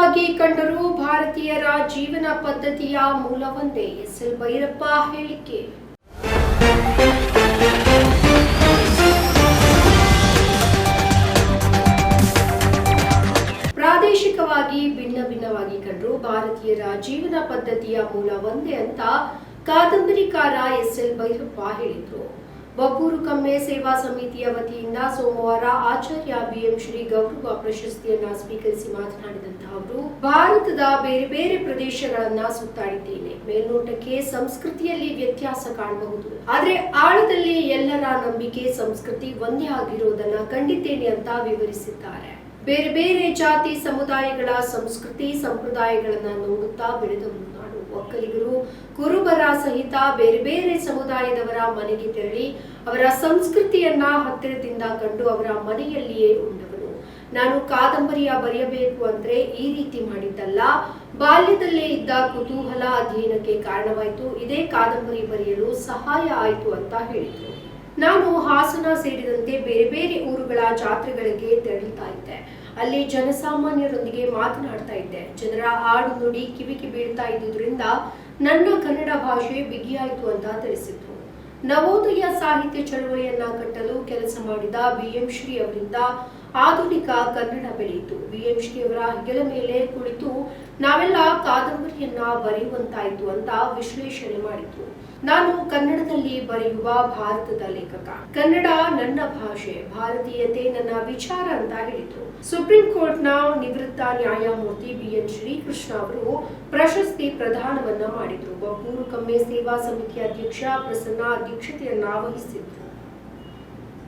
ಪ್ರಾದೇಶಿಕವಾಗಿ ಕಂಡರೂ ಭಾರತೀಯರ ಜೀವನ ಪದ್ಧತಿಯ ಮೂಲವೊಂದೇ. ಎಸ್ ಎಲ್ ಭೈರಪ್ಪ ಹೇಳಿಕೆ. ಪ್ರಾದೇಶಿಕವಾಗಿ ಭಿನ್ನ ಭಿನ್ನವಾಗಿ ಕಂಡರೂ ಭಾರತೀಯರ ಜೀವನ ಪದ್ಧತಿಯ ಮೂಲ ಒಂದೇ ಅಂತ ಕಾದಂಬರಿಕಾರ ಎಸ್ಎಲ್ ಭೈರಪ್ಪ ಹೇಳಿದ್ರು. ಬಬ್ಬೂರು ಕಮ್ಮೆ ಸೇವಾ ಸಮಿತಿಯ ವತಿಯಿಂದ ಸೋಮವಾರ ಆಚಾರ್ಯ ಬಿಎಂ ಶ್ರೀ ಗೌರವ ಪ್ರಶಸ್ತಿಯನ್ನ ಸ್ವೀಕರಿಸಿ ಮಾತನಾಡಿದಂತಹ ಅವರು ಭಾರತದ ಬೇರೆ ಬೇರೆ ಪ್ರದೇಶಗಳನ್ನ ಸುತ್ತಾಡಿದ್ದೇನೆ. ಮೇಲ್ನೋಟಕ್ಕೆ ಸಂಸ್ಕೃತಿಯಲ್ಲಿ ವ್ಯತ್ಯಾಸ ಕಾಣಬಹುದು. ಆದ್ರೆ ಆಳದಲ್ಲಿ ಎಲ್ಲರ ನಂಬಿಕೆ ಸಂಸ್ಕೃತಿ ಒಂದೇ ಆಗಿರೋದನ್ನ ಕಂಡಿದ್ದೇನೆ ಅಂತ ವಿವರಿಸಿದ್ದಾರೆ. ಬೇರೆ ಬೇರೆ ಜಾತಿ ಸಮುದಾಯಗಳ ಸಂಸ್ಕೃತಿ ಸಂಪ್ರದಾಯಗಳನ್ನ ನೋಡುತ್ತಾ ಬೆಳೆದವರು ನಾಡು. ಒಕ್ಕಲಿಗರು ಕುರುಬರ ಸಹಿತ ಬೇರೆ ಬೇರೆ ಸಮುದಾಯದವರ ಮನೆಗೆ ತೆರಳಿ ಅವರ ಸಂಸ್ಕೃತಿಯನ್ನ ಹತ್ತಿರದಿಂದ ಕಂಡು ಅವರ ಮನೆಯಲ್ಲಿಯೇ ಉಂಡವರು. ನಾನು ಕಾದಂಬರಿಯ ಬರೆಯಬೇಕು ಅಂದ್ರೆ ಈ ರೀತಿ ಮಾಡಿದ್ದಲ್ಲ. ಬಾಲ್ಯದಲ್ಲೇ ಇದ್ದ ಕುತೂಹಲ ಅಧ್ಯಯನಕ್ಕೆ ಕಾರಣವಾಯಿತು. ಇದೇ ಕಾದಂಬರಿ ಬರೆಯಲು ಸಹಾಯ ಆಯಿತು ಅಂತ ಹೇಳಿದ್ರು. ನಾನು ಹಾಸನ ಸೇರಿದಂತೆ ಬೇರೆ ಬೇರೆ ಊರುಗಳ ಜಾತ್ರೆಗಳಿಗೆ ತೆರಳುತ್ತಾ ಇದ್ದೆ. ಅಲ್ಲಿ ಜನಸಾಮಾನ್ಯರೊಂದಿಗೆ ಮಾತನಾಡ್ತಾ ಇದ್ದೆ. ಜನರ ಹಾಡು ನುಡಿ ಕಿವಿಗೆ ಬೀಳ್ತಾ ಇದ್ದುದರಿಂದ ನನ್ನ ಕನ್ನಡ ಭಾಷೆ ಬಿಗಿಯಾಯಿತು ಅಂತ ತಿಳಿಸಿತು ನವೋದಯ ಸಾಹಿತ್ಯ ಚಳವಳಿಯನ್ನ ಕಟ್ಟಲು ಕೆಲಸ ಮಾಡಿದ ಬಿಎಂ ಶ್ರೀ ಅವರಿಂದ ಆಧುನಿಕ ಕನ್ನಡ ಬೆಳೆಯಿತು. ವಿಎಂ ಅವರ ಹೆಗಲ ಮೇಲೆ ಕುಳಿತು ನಾವೆಲ್ಲ ಕಾದಂಬರಿಯನ್ನ ಬರೆಯುವಂತಾಯಿತು ಅಂತ ವಿಶ್ಲೇಷಣೆ ಮಾಡಿದ್ರು. ನಾನು ಕನ್ನಡದಲ್ಲಿ ಬರೆಯುವ ಭಾರತದ ಲೇಖಕ. ಕನ್ನಡ ನನ್ನ ಭಾಷೆ, ಭಾರತೀಯತೆ ನನ್ನ ವಿಚಾರ ಅಂತ ಹೇಳಿದ್ರು. ಸುಪ್ರೀಂ ಕೋರ್ಟ್ನ ನಿವೃತ್ತ ನ್ಯಾಯಮೂರ್ತಿ ಬಿ ಎನ್ ಶ್ರೀಕೃಷ್ಣ ಅವರು ಪ್ರಶಸ್ತಿ ಪ್ರದಾನವನ್ನ ಮಾಡಿದ್ರು. ಬಬ್ಬೂರು ಸೇವಾ ಸಮಿತಿ ಅಧ್ಯಕ್ಷ, ಪ್ರಸನ್ನ ಅಧ್ಯಕ್ಷತೆಯನ್ನ ವಹಿಸಿದ್ರು.